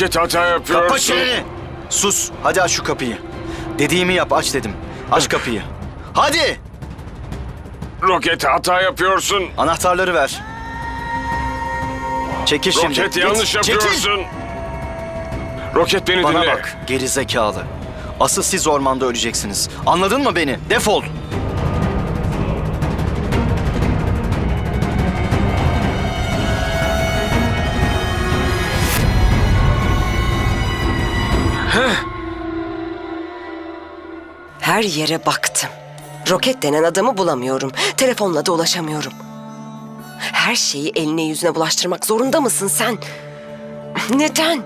Roket hata yapıyorsun. Kapa çeneni. Sus. Hadi aç şu kapıyı. Dediğimi yap aç dedim. Aç kapıyı. Hadi. Roket hata yapıyorsun. Anahtarları ver. Çekil şimdi. Roket Git, yanlış çekil. yapıyorsun. Roket beni Bana dinle. bak geri zekalı. Asıl siz ormanda öleceksiniz. Anladın mı beni? Defol. Her yere baktım. Roket denen adamı bulamıyorum. Telefonla da ulaşamıyorum. Her şeyi eline yüzüne bulaştırmak zorunda mısın sen? Neden?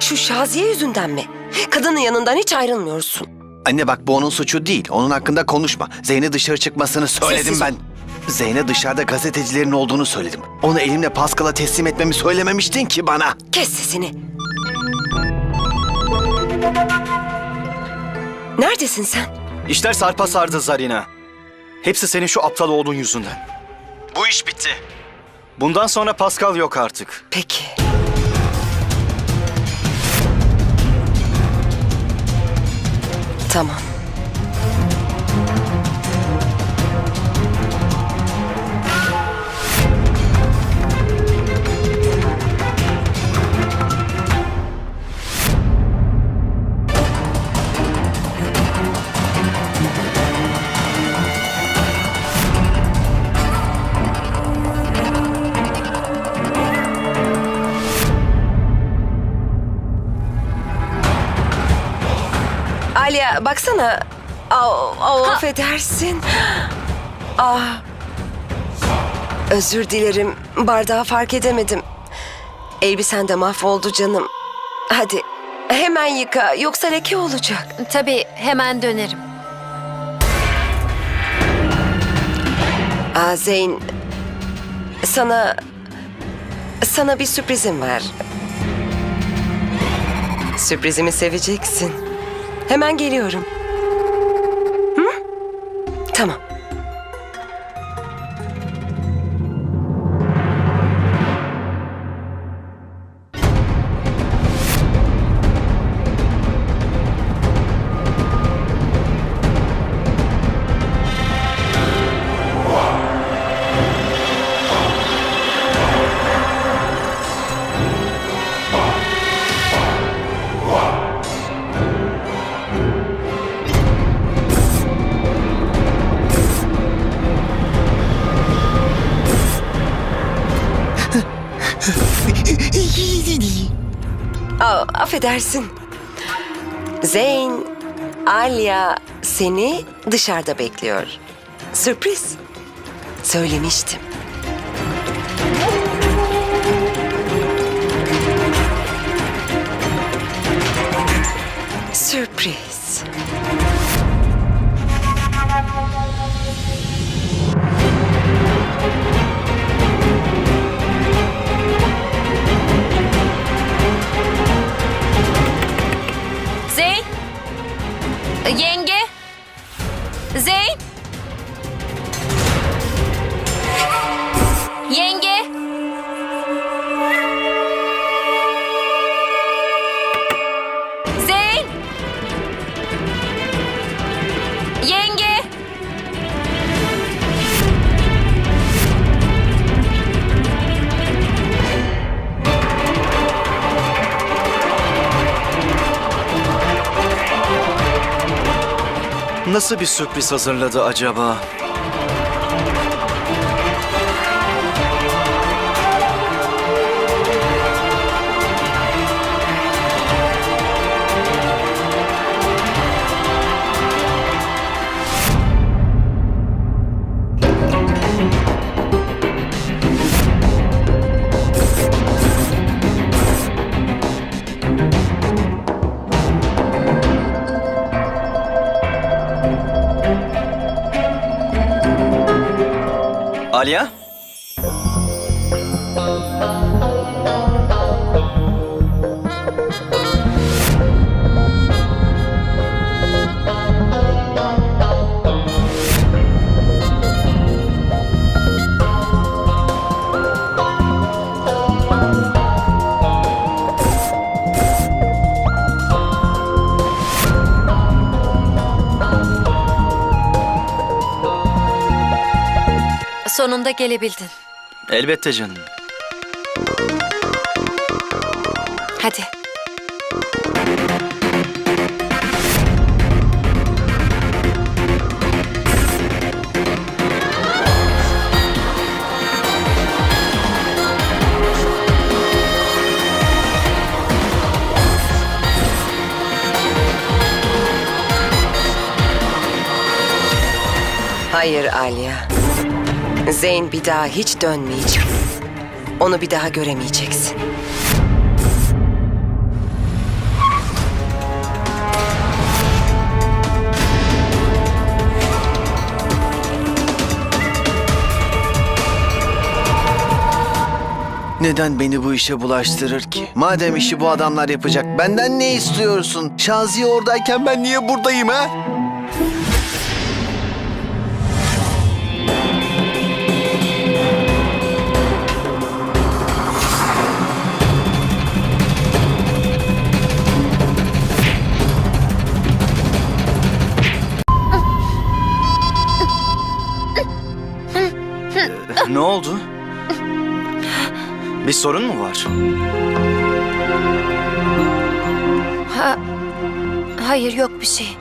Şu Şaziye yüzünden mi? Kadının yanından hiç ayrılmıyorsun. Anne bak bu onun suçu değil. Onun hakkında konuşma. Zeyn'e dışarı çıkmasını söyledim Sessiz ol. ben. Zeyn'e dışarıda gazetecilerin olduğunu söyledim. Onu elimle Pascal'a teslim etmemi söylememiştin ki bana. Kes sesini. Neredesin sen? İşler sarpa sardı Zarina. Hepsi senin şu aptal oğlun yüzünden. Bu iş bitti. Bundan sonra Pascal yok artık. Peki. Tamam. Aliye baksana. Au, au, affedersin. Ah. Özür dilerim. Bardağı fark edemedim. Elbisen de mahvoldu canım. Hadi hemen yıka yoksa leke olacak. Tabii hemen dönerim. Aa Zeyn. Sana... Sana bir sürprizim var. Sürprizimi seveceksin. Hemen geliyorum. Hı? Tamam. Aa, affedersin. Zeyn, Alya seni dışarıda bekliyor. Sürpriz. Söylemiştim. Sürpriz. Yenge? Zeyn? Nasıl bir sürpriz hazırladı acaba? Alya? Sonunda gelebildin. Elbette canım. Hadi. Hayır Alya. Zeyn bir daha hiç dönmeyecek. Onu bir daha göremeyeceksin. Neden beni bu işe bulaştırır ki? Madem işi bu adamlar yapacak, benden ne istiyorsun? Şaziye oradayken ben niye buradayım ha? Ne oldu? Bir sorun mu var? Ha, hayır yok bir şey.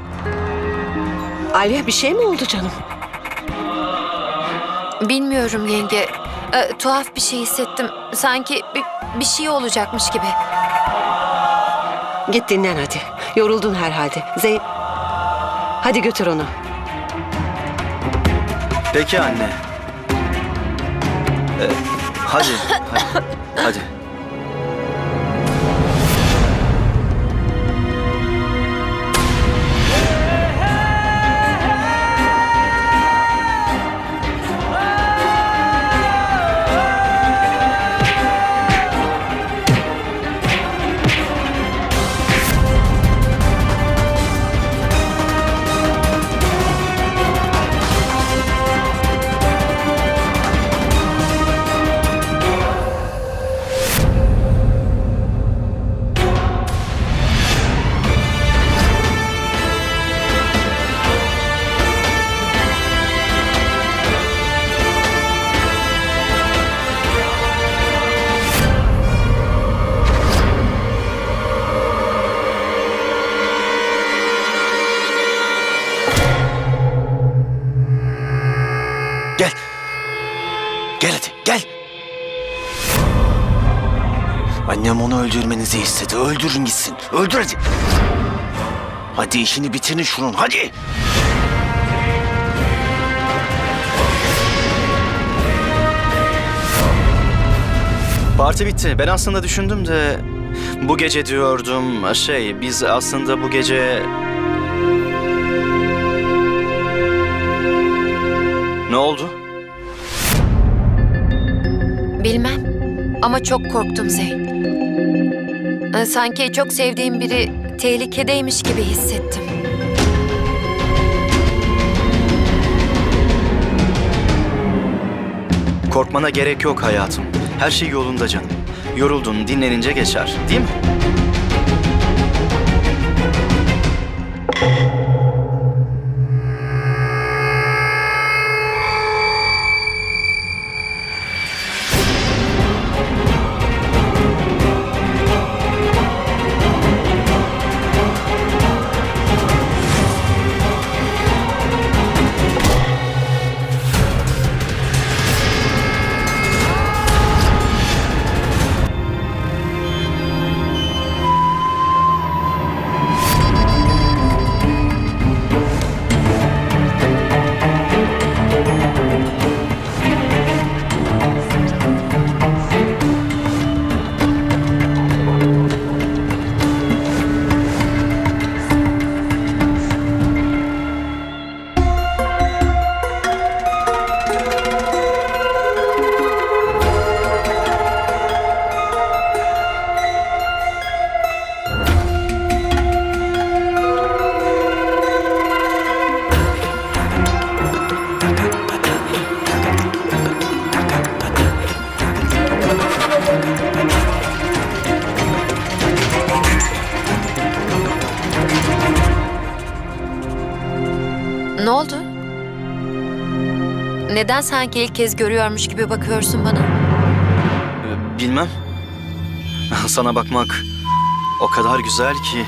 Alya bir şey mi oldu canım? Bilmiyorum yenge. Ee, tuhaf bir şey hissettim. Sanki bir, bir şey olacakmış gibi. Git dinlen hadi. Yoruldun herhalde. Zeyn... Hadi götür onu. Peki anne. Ee, hadi, hadi, hadi. Gel. Öldürmenizi istedi. Öldürün gitsin. Öldür hadi. Hadi işini bitirin şunun, hadi. Parti bitti. Ben aslında düşündüm de bu gece diyordum şey biz aslında bu gece Ne oldu? Bilmem. Ama çok korktum Zeyn. Sanki çok sevdiğim biri tehlikedeymiş gibi hissettim. Korkmana gerek yok hayatım. Her şey yolunda canım. Yoruldun, dinlenince geçer. Değil mi? Neden sanki ilk kez görüyormuş gibi bakıyorsun bana? Ee, Bilmem. Sana bakmak o kadar güzel ki.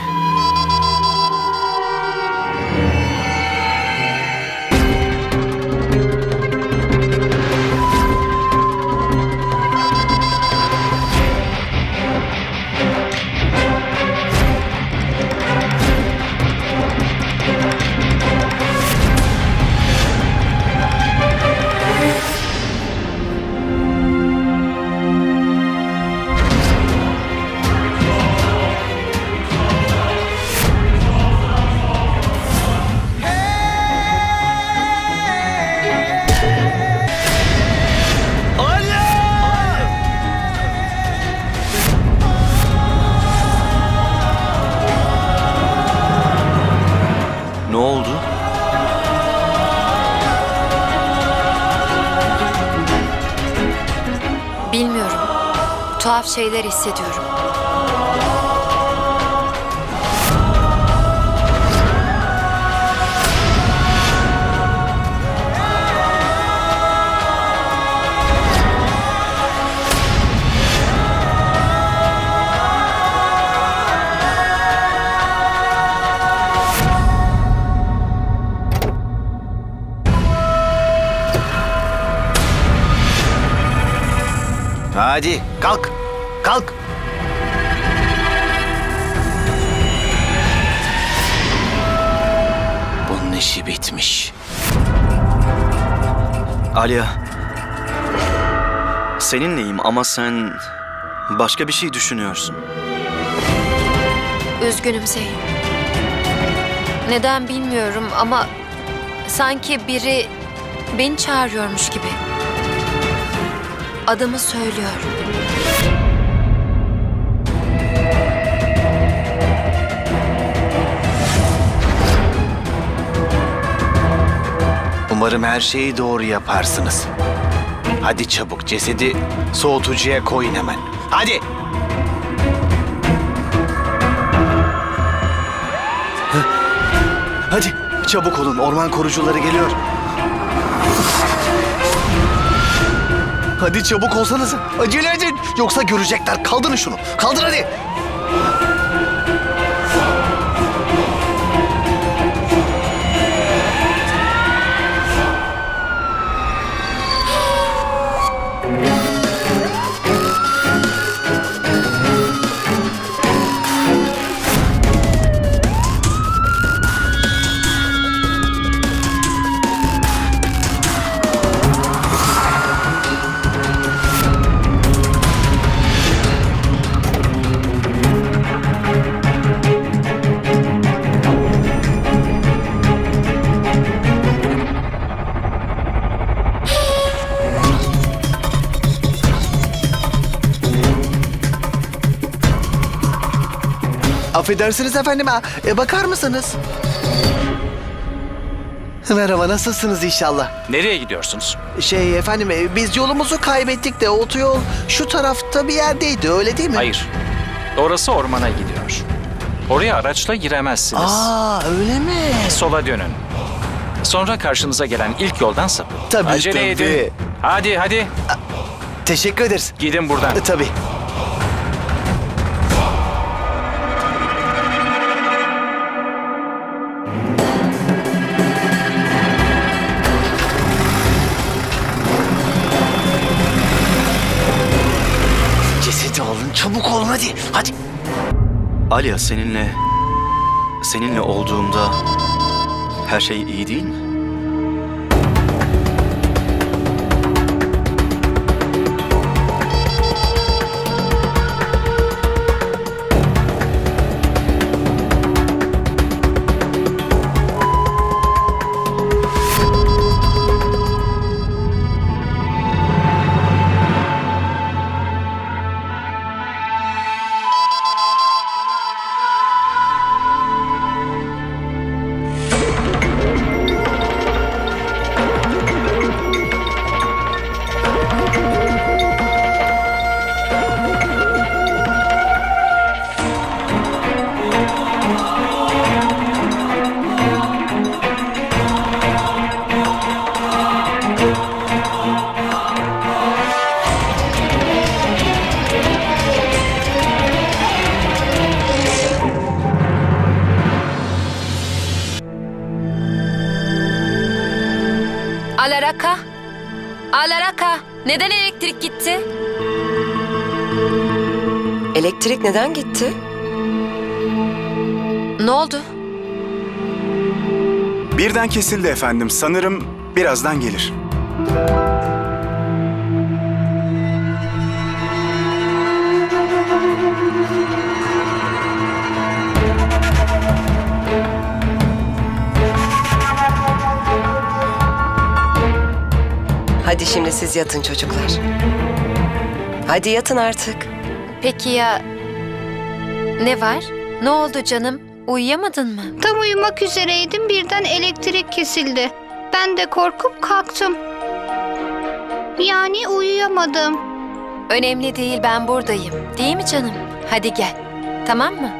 Tuhaf şeyler hissediyorum. Hadi kalk. Bitmiş. Alya. Seninleyim ama sen başka bir şey düşünüyorsun. Üzgünüm Zeyn. Neden bilmiyorum ama sanki biri beni çağırıyormuş gibi. Adımı söylüyor. Umarım her şeyi doğru yaparsınız. Hadi çabuk cesedi soğutucuya koyun hemen. Hadi. Hadi çabuk olun orman korucuları geliyor. Hadi çabuk olsanız. Acele edin. Yoksa görecekler. Kaldırın şunu. Kaldır hadi. Affedersiniz efendim ha. E, bakar mısınız? Merhaba nasılsınız inşallah? Nereye gidiyorsunuz? Şey efendim e, biz yolumuzu kaybettik de otoyol şu tarafta bir yerdeydi öyle değil mi? Hayır. Orası ormana gidiyor. Oraya araçla giremezsiniz. Aa öyle mi? Sola dönün. Sonra karşınıza gelen ilk yoldan sapın. Tabii, Acele tabii. edin. Hadi hadi. Teşekkür ederiz. Gidin buradan. E, tabii. Hadi. Alya seninle seninle olduğumda her şey iyi değil mi? Neden elektrik gitti? Elektrik neden gitti? Ne oldu? Birden kesildi efendim. Sanırım birazdan gelir. Hadi şimdi siz yatın çocuklar. Hadi yatın artık. Peki ya ne var? Ne oldu canım? Uyuyamadın mı? Tam uyumak üzereydim birden elektrik kesildi. Ben de korkup kalktım. Yani uyuyamadım. Önemli değil ben buradayım. Değil mi canım? Hadi gel. Tamam mı?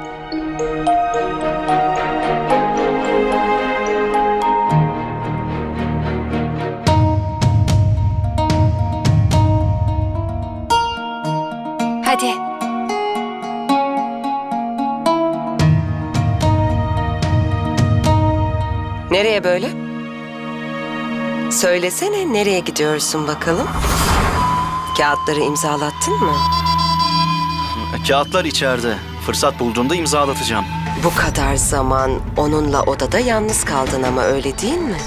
Nereye böyle? Söylesene nereye gidiyorsun bakalım? Kağıtları imzalattın mı? Kağıtlar içeride. Fırsat bulduğumda imzalatacağım. Bu kadar zaman onunla odada yalnız kaldın ama öyle değil mi?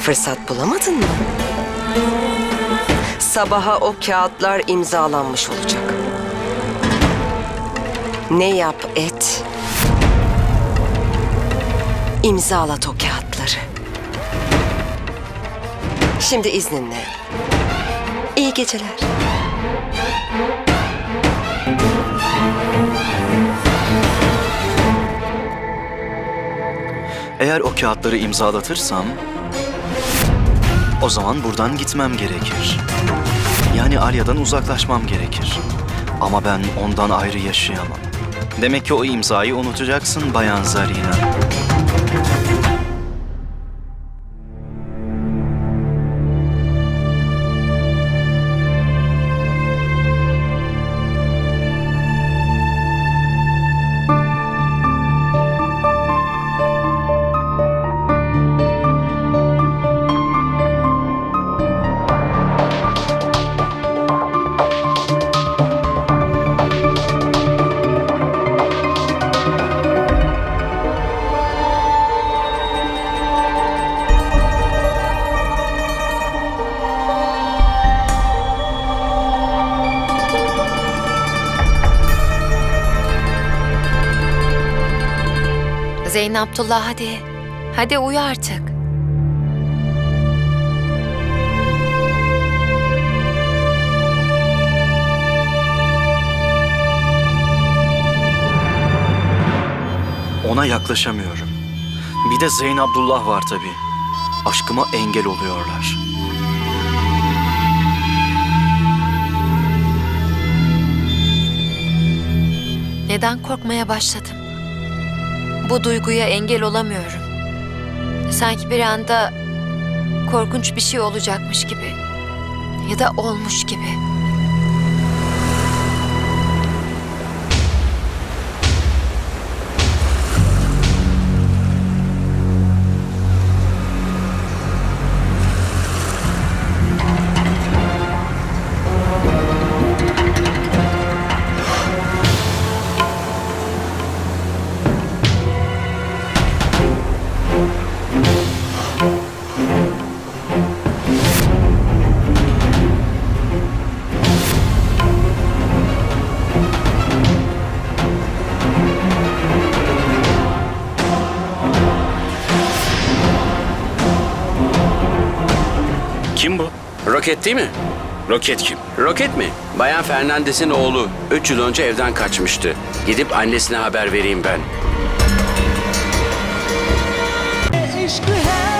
Fırsat bulamadın mı? Sabaha o kağıtlar imzalanmış olacak. Ne yap et. İmzalat o kağıtları. Şimdi izninle. İyi geceler. Eğer o kağıtları imzalatırsam... O zaman buradan gitmem gerekir. Yani Alya'dan uzaklaşmam gerekir. Ama ben ondan ayrı yaşayamam. Demek ki o imzayı unutacaksın Bayan Zarina. Zeyn Abdullah hadi. Hadi uyu artık. Ona yaklaşamıyorum. Bir de Zeyn Abdullah var tabii. Aşkıma engel oluyorlar. Neden korkmaya başladım? Bu duyguya engel olamıyorum. Sanki bir anda korkunç bir şey olacakmış gibi. Ya da olmuş gibi. Roket değil mi? Roket kim? Roket mi? Bayan Fernandes'in oğlu. Üç yıl önce evden kaçmıştı. Gidip annesine haber vereyim ben. Aşkı her